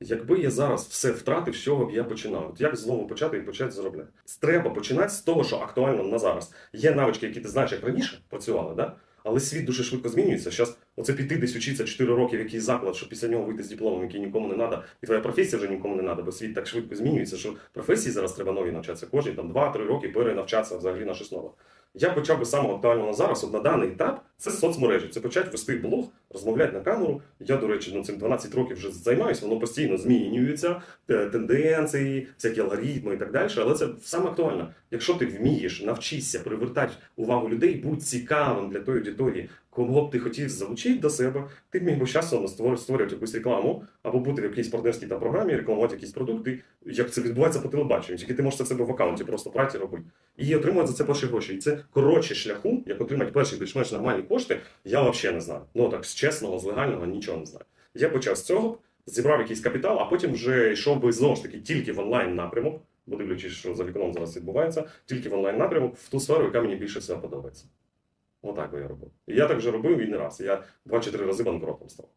Якби я зараз все втратив, з чого б я починав? От як знову почати і почати заробляти? Треба починати з того, що актуально на зараз. Є навички, які ти знаєш, як раніше працювали, да? але світ дуже швидко змінюється. Зараз оце піти десь вчитися 4 роки в якийсь заклад, щоб після нього вийти з дипломом, який нікому не треба, і твоя професія вже нікому не треба, бо світ так швидко змінюється, що професії зараз треба нові навчатися. Кожні там 2-3 роки перенавчатися взагалі на щось нове. Я почав би актуального на зараз, от на даний етап, це соцмережі. Це почати вести блог, розмовляти на камеру. Я, до речі, ну, цим 12 років вже займаюся, воно постійно змінюється, тенденції, всякі алгоритми і так далі. Але це саме актуально. Якщо ти вмієш, навчишся привертати увагу людей, будь цікавим для тої аудиторії, кого б ти хотів залучити до себе, ти б міг би часом створювати якусь рекламу або бути в якійсь партнерській там програмі, рекламувати якісь продукти, як це відбувається по телебаченню. Тільки ти можеш це в себе в аккаунті просто праці робити. І отримувати за це перші гроші. І це коротше шляху, як отримати перші більш-менш нормальні кошти, я взагалі не знаю. Ну так, з чесного, з легального нічого не знаю. Я почав з цього, зібрав якийсь капітал, а потім вже йшов би знову ж таки тільки в онлайн напрямок, бо дивлячись, що за вікном зараз відбувається, тільки в онлайн напрямок в ту сферу, яка мені більше всього подобається. Отак би я робив. Я так вже робив і не раз. Я два чи три рази банкротом став.